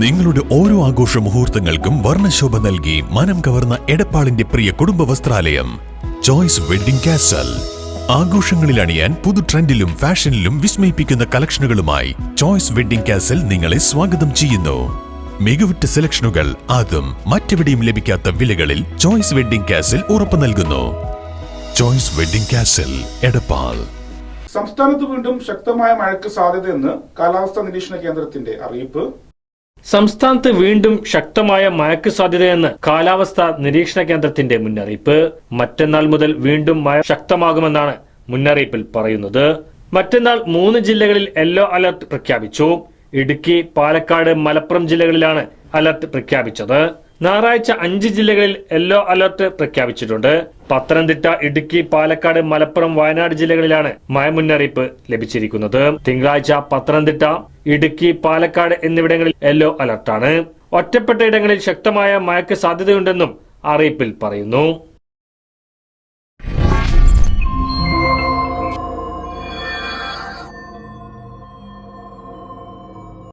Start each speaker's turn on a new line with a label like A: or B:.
A: നിങ്ങളുടെ ഓരോ ആഘോഷ മുഹൂർത്തങ്ങൾക്കും വർണശോഭ നൽകി മനം കവർന്ന എടപ്പാളിന്റെ പ്രിയ കുടുംബ വസ്ത്രാലയം. ചോയ്സ് വെഡിംഗ് കാസൽ ആഘോഷങ്ങളിൽ അണിയാൻ പുതു ട്രെൻഡിലും ഫാഷനിലും വിസ്മയിപ്പിക്കുന്ന കളക്ഷനുകളുമായി ചോയ്സ് വെഡിംഗ് കാസൽ നിങ്ങളെ സ്വാഗതം ചെയ്യുന്നു. മികവുറ്റ സെലക്ഷനുകൾ അതും മറ്റെവിടെയും ലഭിക്കാത്ത വിലകളിൽ ചോയ്സ് വെഡിംഗ് കാസൽ ഉറപ്പു നൽകുന്നു. Choice wedding castle Edappal.
B: സംസ്ഥാനത്ത് വീണ്ടും ശക്തമായ മഴയ്ക്ക് സാധ്യതയെന്ന് കാലാവസ്ഥാ നിരീക്ഷണ കേന്ദ്രത്തിന്റെ അറിയിപ്പ്.
C: സംസ്ഥാനത്ത് വീണ്ടും ശക്തമായ മഴയ്ക്ക് സാധ്യതയെന്ന് കാലാവസ്ഥാ നിരീക്ഷണ കേന്ദ്രത്തിന്റെ മുന്നറിയിപ്പ്. മറ്റന്നാൾ മുതൽ വീണ്ടും മഴ ശക്തമാകുമെന്നാണ് മുന്നറിയിപ്പിൽ പറയുന്നത്. മറ്റന്നാൾ മൂന്ന് ജില്ലകളിൽ യെല്ലോ അലർട്ട് പ്രഖ്യാപിച്ചു. ഇടുക്കി പാലക്കാട് മലപ്പുറം ജില്ലകളിലാണ് അലർട്ട് പ്രഖ്യാപിച്ചത്. ഞായറാഴ്ച അഞ്ച് ജില്ലകളിൽ യെല്ലോ അലർട്ട് പ്രഖ്യാപിച്ചിട്ടുണ്ട്. പത്തനംതിട്ട ഇടുക്കി പാലക്കാട് മലപ്പുറം വയനാട് ജില്ലകളിലാണ് മഴ മുന്നറിയിപ്പ് ലഭിച്ചിരിക്കുന്നത്. തിങ്കളാഴ്ച പത്തനംതിട്ട ഇടുക്കി പാലക്കാട് എന്നിവിടങ്ങളിൽ യെല്ലോ അലർട്ടാണ്. ഒറ്റപ്പെട്ട ഇടങ്ങളിൽ ശക്തമായ മഴയ്ക്ക് സാധ്യതയുണ്ടെന്നും അറിയിപ്പിൽ പറയുന്നു.